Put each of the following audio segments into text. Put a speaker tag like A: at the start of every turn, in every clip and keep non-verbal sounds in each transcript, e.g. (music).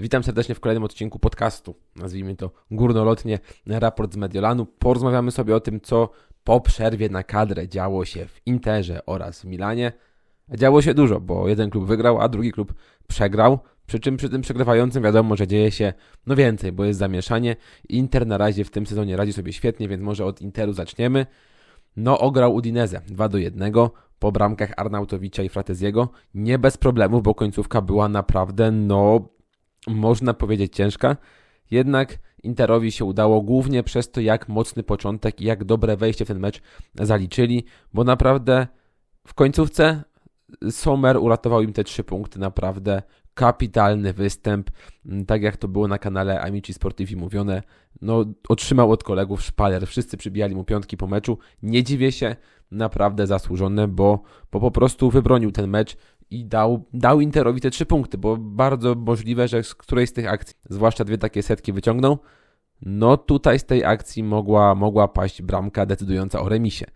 A: Witam serdecznie w kolejnym odcinku podcastu. Nazwijmy to górnolotnie raport z Mediolanu. Porozmawiamy sobie o tym, co po przerwie na kadrę działo się w Interze oraz w Milanie. Działo się dużo, bo jeden klub wygrał, a drugi klub przegrał. Przy czym przy tym przegrywającym wiadomo, że dzieje się no więcej, bo jest zamieszanie. Inter na razie w tym sezonie radzi sobie świetnie, więc może od Interu zaczniemy. No, ograł Udinezę 2 do 1 po bramkach Arnautowicza i Frateziego. Nie bez problemów, bo końcówka była naprawdę, no, można powiedzieć ciężka. Jednak Interowi się udało głównie przez to, jak mocny początek i jak dobre wejście w ten mecz zaliczyli, bo naprawdę w końcówce Sommer uratował im te trzy punkty. Naprawdę kapitalny występ. Tak jak to było na kanale Amici Sportivi mówione, no otrzymał od kolegów szpaler. Wszyscy przybijali mu piątki po meczu. Nie dziwię się, naprawdę zasłużone, bo, bo po prostu wybronił ten mecz i dał, dał Interowi te trzy punkty, bo bardzo możliwe, że z którejś z tych akcji, zwłaszcza dwie takie setki wyciągnął, no tutaj z tej akcji mogła, mogła paść bramka decydująca o remisie.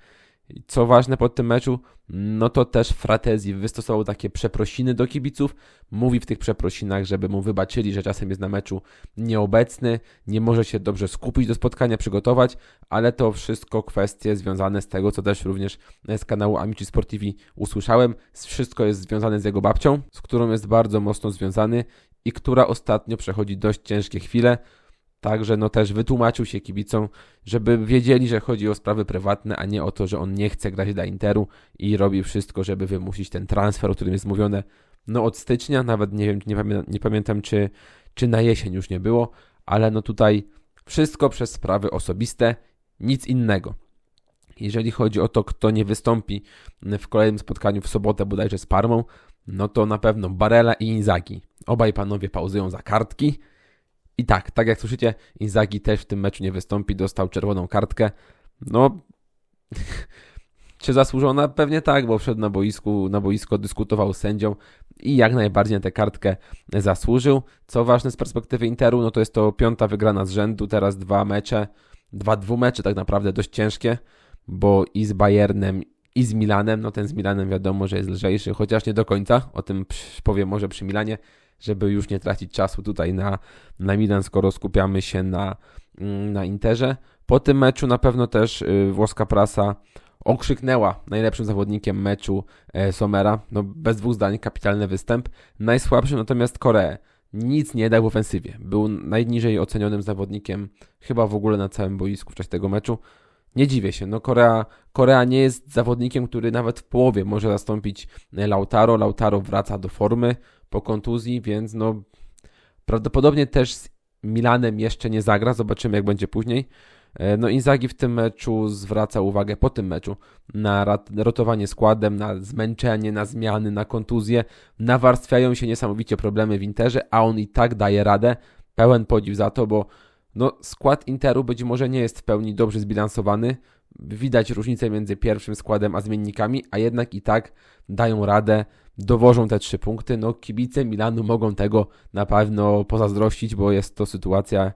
A: Co ważne pod tym meczu, no to też Fratezi wystosował takie przeprosiny do kibiców. Mówi w tych przeprosinach, żeby mu wybaczyli, że czasem jest na meczu nieobecny, nie może się dobrze skupić do spotkania, przygotować, ale to wszystko kwestie związane z tego, co też również z kanału Amici Sportivi usłyszałem. Wszystko jest związane z jego babcią, z którą jest bardzo mocno związany i która ostatnio przechodzi dość ciężkie chwile. Także no też wytłumaczył się kibicom, żeby wiedzieli, że chodzi o sprawy prywatne, a nie o to, że on nie chce grać dla Interu i robi wszystko, żeby wymusić ten transfer, o którym jest mówione no od stycznia, nawet nie wiem, nie, pamię nie pamiętam czy, czy na jesień już nie było, ale no tutaj wszystko przez sprawy osobiste, nic innego. Jeżeli chodzi o to, kto nie wystąpi w kolejnym spotkaniu w sobotę bodajże z Parmą, no to na pewno Barella i Inzaghi. Obaj panowie pauzują za kartki, i tak, tak jak słyszycie, Inzaghi też w tym meczu nie wystąpi, dostał czerwoną kartkę. No, (laughs) czy zasłużona? Pewnie tak, bo wszedł na boisku, na boisko, dyskutował z sędzią i jak najbardziej na tę kartkę zasłużył. Co ważne z perspektywy Interu, no to jest to piąta wygrana z rzędu, teraz dwa mecze, dwa dwumecze tak naprawdę dość ciężkie, bo i z Bayernem i z Milanem, no ten z Milanem wiadomo, że jest lżejszy, chociaż nie do końca, o tym powiem może przy Milanie, żeby już nie tracić czasu tutaj na, na Milan, skoro skupiamy się na, mm, na Interze. Po tym meczu na pewno też y, włoska prasa okrzyknęła najlepszym zawodnikiem meczu e, Somera. No bez dwóch zdań, kapitalny występ. Najsłabszym natomiast Koreę. Nic nie dał w ofensywie. Był najniżej ocenionym zawodnikiem chyba w ogóle na całym boisku w czasie tego meczu. Nie dziwię się, no Korea, Korea nie jest zawodnikiem, który nawet w połowie może zastąpić e, Lautaro. Lautaro wraca do formy po kontuzji, więc no prawdopodobnie też z Milanem jeszcze nie zagra. Zobaczymy, jak będzie później. E, no Inzaghi w tym meczu zwraca uwagę po tym meczu na rotowanie składem, na zmęczenie, na zmiany, na kontuzje. Nawarstwiają się niesamowicie problemy w Interze, a on i tak daje radę. Pełen podziw za to, bo no, skład Interu być może nie jest w pełni dobrze zbilansowany. Widać różnicę między pierwszym składem a zmiennikami, a jednak i tak dają radę, dowożą te trzy punkty. No, kibice Milanu mogą tego na pewno pozazdrościć, bo jest to sytuacja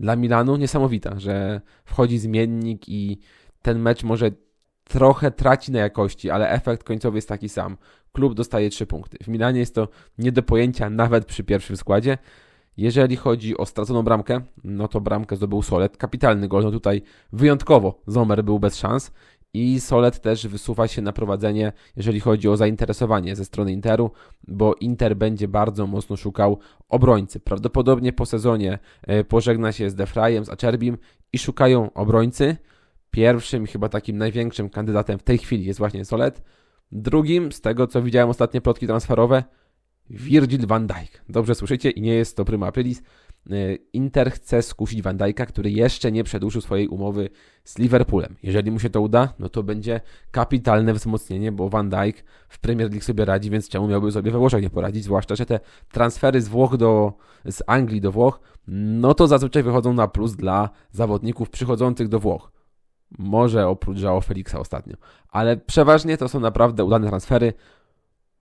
A: dla Milanu niesamowita, że wchodzi zmiennik i ten mecz może trochę traci na jakości, ale efekt końcowy jest taki sam. Klub dostaje trzy punkty. W Milanie jest to nie do pojęcia nawet przy pierwszym składzie. Jeżeli chodzi o straconą bramkę, no to bramkę zdobył Solet. Kapitalny gol, no tutaj wyjątkowo Zomer był bez szans i Solet też wysuwa się na prowadzenie, jeżeli chodzi o zainteresowanie ze strony Interu, bo Inter będzie bardzo mocno szukał obrońcy. Prawdopodobnie po sezonie e, pożegna się z Defrajem, z Acerbim i szukają obrońcy. Pierwszym, chyba takim największym kandydatem w tej chwili jest właśnie Solet. Drugim, z tego co widziałem ostatnie plotki transferowe, Virgil van Dijk. Dobrze słyszycie i nie jest to prima aprilis. E, Inter chce skusić Van Dijk'a, który jeszcze nie przedłużył swojej umowy z Liverpoolem. Jeżeli mu się to uda, no to będzie kapitalne wzmocnienie, bo Van Dijk w Premier League sobie radzi, więc czemu miałby sobie we Włoszech nie poradzić? Zwłaszcza, że te transfery z Włoch do, z Anglii do Włoch, no to zazwyczaj wychodzą na plus dla zawodników przychodzących do Włoch. Może oprócz Joao Felixa ostatnio. Ale przeważnie to są naprawdę udane transfery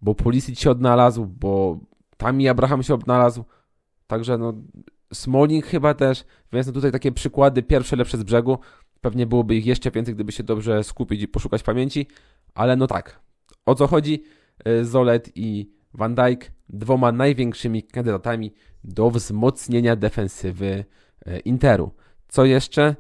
A: bo Pulisic się odnalazł, bo Tami Abraham się odnalazł, także no Smalling chyba też, więc no tutaj takie przykłady pierwsze lepsze z brzegu, pewnie byłoby ich jeszcze więcej, gdyby się dobrze skupić i poszukać pamięci, ale no tak, o co chodzi? Y, Zolet i Van Dijk, dwoma największymi kandydatami do wzmocnienia defensywy e, Interu. Co jeszcze?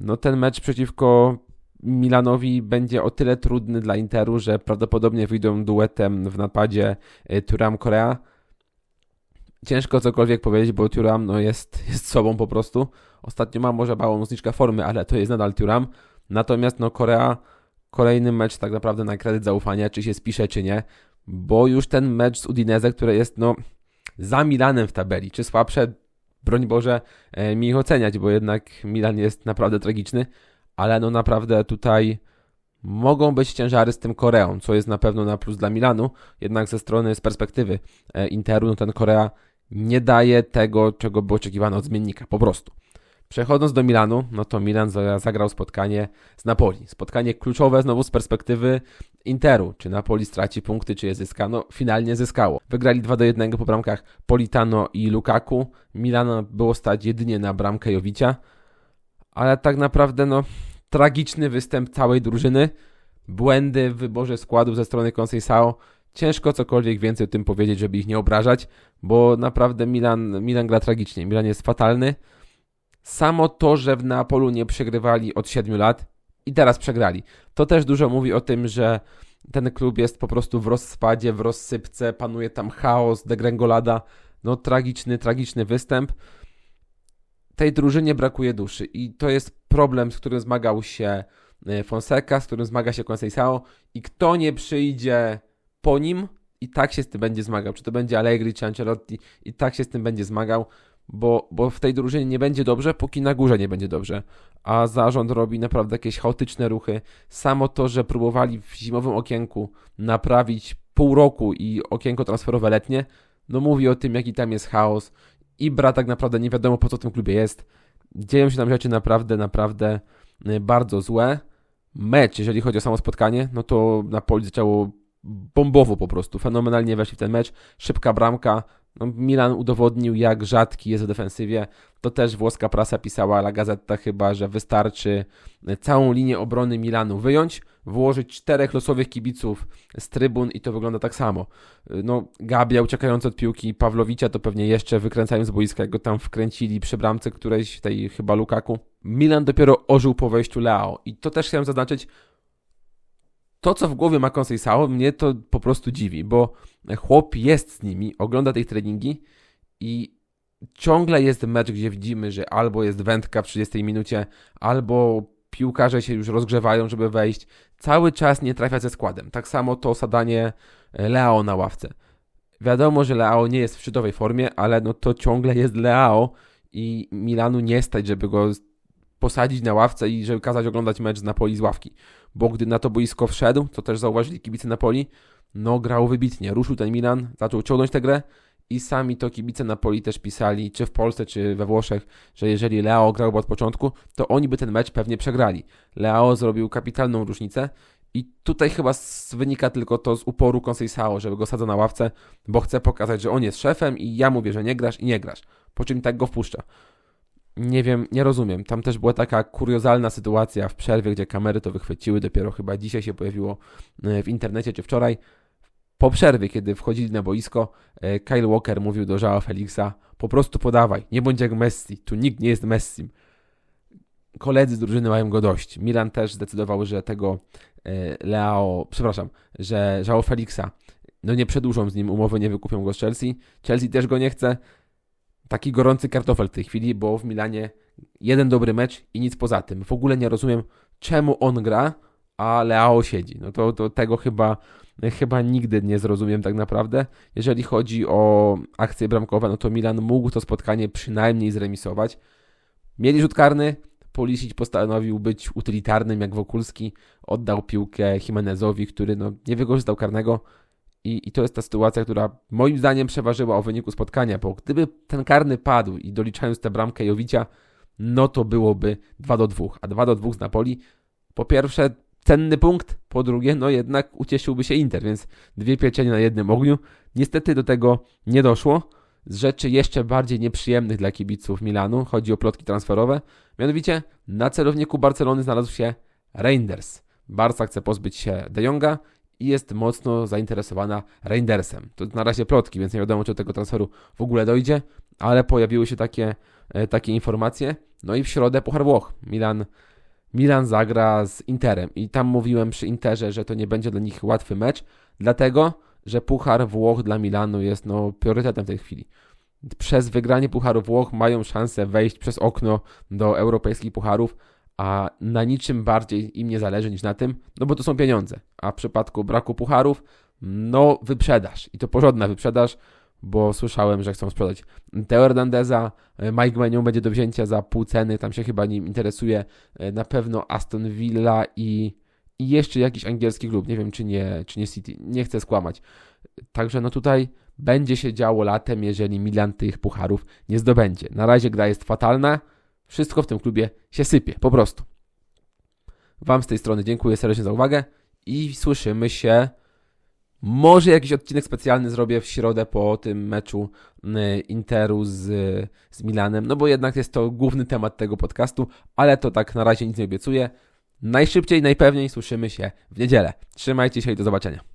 A: No ten mecz przeciwko Milanowi będzie o tyle trudny dla Interu, że prawdopodobnie wyjdą duetem w napadzie e, Turam Korea. Ciężko cokolwiek powiedzieć, bo Turam no, jest, jest sobą po prostu. Ostatnio ma może małą zniżkę formy, ale to jest nadal Turam. Natomiast no, Korea, kolejny mecz tak naprawdę na kredyt zaufania, czy się spisze, czy nie, bo już ten mecz z Udinese, który jest no za Milanem w tabeli, czy słabsze, broń Boże, e, mi ich oceniać, bo jednak Milan jest naprawdę tragiczny, ale no naprawdę tutaj mogą być ciężary z tym Koreą, co jest na pewno na plus dla Milanu, jednak ze strony, z perspektywy e, Interu, no ten Korea nie daje tego, czego by oczekiwano od zmiennika, po prostu. Przechodząc do Milanu, no to Milan zagrał spotkanie z Napoli. Spotkanie kluczowe znowu z perspektywy Interu. Czy Napoli straci punkty, czy je zyska? No, finalnie zyskało. Wygrali 2 do 1 po bramkach Politano i Lukaku. Milano było stać jedynie na bramkę Jowicia. Ale tak naprawdę, no, tragiczny występ całej drużyny. Błędy w wyborze składu ze strony Conceição. Ciężko cokolwiek więcej o tym powiedzieć, żeby ich nie obrażać, bo naprawdę Milan, Milan gra tragicznie. Milan jest fatalny. Samo to, że w Neapolu nie przegrywali od 7 lat i teraz przegrali, to też dużo mówi o tym, że ten klub jest po prostu w rozspadzie, w rozsypce, panuje tam chaos, degrengolada. No tragiczny, tragiczny występ. Tej drużynie brakuje duszy i to jest problem, z którym zmagał się e, Fonseca, z którym zmaga się Conceição i kto nie przyjdzie po nim i tak się z tym będzie zmagał. Czy to będzie Allegri, czy Ancelotti i tak się z tym będzie zmagał bo, bo w tej drużynie nie będzie dobrze, póki na górze nie będzie dobrze. A zarząd robi naprawdę jakieś chaotyczne ruchy. Samo to, że próbowali w zimowym okienku naprawić pół roku i okienko transferowe letnie, no mówi o tym, jaki tam jest chaos. I bra tak naprawdę nie wiadomo, po co w tym klubie jest. Dzieją się tam rzeczy naprawdę, naprawdę y, bardzo złe. Mecz, jeżeli chodzi o samo spotkanie, no to na poli zaczęło bombowo po prostu. Fenomenalnie weszli w ten mecz. Szybka bramka, no, Milan udowodnił, jak rzadki jest w defensywie. To też włoska prasa pisała, La Gazzetta chyba, że wystarczy całą linię obrony Milanu wyjąć, włożyć czterech losowych kibiców z trybun i to wygląda tak samo. No, Gabia uciekający od piłki, Pawlowicza to pewnie jeszcze wykręcają z boiska, jak go tam wkręcili przy bramce którejś, tej chyba Lukaku. Milan dopiero ożył po wejściu Leo i to też chciałem zaznaczyć, to, co w głowie ma Conceição, mnie to po prostu dziwi, bo chłop jest z nimi, ogląda tej treningi i ciągle jest mecz, gdzie widzimy, że albo jest wędka w 30 minucie, albo piłkarze się już rozgrzewają, żeby wejść. Cały czas nie trafia ze składem. Tak samo to sadanie e, Leao na ławce. Wiadomo, że Leao nie jest w szczytowej formie, ale no to ciągle jest Leao i Milanu nie stać, żeby go posadzić na ławce i żeby kazać oglądać mecz z Napoli z ławki. Bo gdy na to boisko wszedł, co też zauważyli kibice Napoli, no grał wybitnie. Ruszył ten Milan, zaczął ciągnąć tę grę i sami to kibice Napoli też pisali, czy w Polsce, czy we Włoszech, że jeżeli Leo grałby od początku, to oni by ten mecz pewnie przegrali. Leo zrobił kapitalną różnicę i tutaj chyba wynika tylko to z uporu Conceição, żeby go sadza na ławce, bo chce pokazać, że on jest szefem i ja mówię, że nie grasz i nie grasz. Po czym tak go wpuszcza nie wiem, nie rozumiem. Tam też była taka kuriozalna sytuacja w przerwie, gdzie kamery to wychwyciły. Dopiero chyba dzisiaj się pojawiło e, w internecie, czy wczoraj. Po przerwie, kiedy wchodzili na boisko, e, Kyle Walker mówił do Joao Felixa: Po prostu podawaj, nie bądź jak Messi, tu nikt nie jest Messim. Koledzy z drużyny mają go dość. Milan też zdecydował, że tego e, Leo, przepraszam, że Joao Felixa no nie przedłużą z nim umowy, nie wykupią go z Chelsea. Chelsea też go nie chce taki gorący kartofel w tej chwili, bo w Milanie jeden dobry mecz i nic poza tym. W ogóle nie rozumiem, czemu on gra, a Leao siedzi. No to, to tego chyba, chyba nigdy nie zrozumiem tak naprawdę. Jeżeli chodzi o akcje bramkowe, no to Milan mógł to spotkanie przynajmniej zremisować. Mieli rzut karny, Polisic postanowił być utylitarnym jak Wokulski, oddał piłkę Jimenezowi, który no, nie wykorzystał karnego. I, I to jest ta sytuacja, która moim zdaniem przeważyła o wyniku spotkania, bo gdyby ten karny padł i doliczając tę bramkę Jowicia, no to byłoby 2 do 2. A 2 do 2 z Napoli, po pierwsze cenny punkt, po drugie, no jednak ucieszyłby się Inter, więc dwie pieczenie na jednym ogniu. Niestety do tego nie doszło. Z rzeczy jeszcze bardziej nieprzyjemnych dla kibiców Milanu chodzi o plotki transferowe. Mianowicie na celowniku Barcelony znalazł się Reinders. Barca chce pozbyć się De Jonga i jest mocno zainteresowana Reindersem. To na razie plotki, więc nie wiadomo, czy do tego transferu w ogóle dojdzie, ale pojawiły się takie, e, takie informacje. No i w środę Puchar Włoch. Milan, Milan zagra z Interem i tam mówiłem przy Interze, że to nie będzie dla nich łatwy mecz, dlatego, że Puchar Włoch dla Milanu jest no, priorytetem w tej chwili. Przez wygranie Pucharu Włoch mają szansę wejść przez okno do europejskich pucharów, a na niczym bardziej im nie zależy niż na tym, no bo to są pieniądze. A w przypadku braku pucharów, no wyprzedaż. I to porządna wyprzedaż, bo słyszałem, że chcą sprzedać Teo Hernandeza, Mike Menion będzie do wzięcia za pół ceny, tam się chyba nim interesuje e, na pewno Aston Villa i, i jeszcze jakiś angielski klub, nie wiem czy nie, czy nie City, nie chcę skłamać. Także no tutaj będzie się działo latem, jeżeli Milan tych pucharów nie zdobędzie. Na razie gra jest fatalna, wszystko w tym klubie się sypie, po prostu. Wam z tej strony dziękuję serdecznie za uwagę i słyszymy się. Może jakiś odcinek specjalny zrobię w środę po tym meczu y, Interu z, z Milanem, no bo jednak jest to główny temat tego podcastu, ale to tak na razie nic nie obiecuję. Najszybciej, najpewniej słyszymy się w niedzielę. Trzymajcie się i do zobaczenia.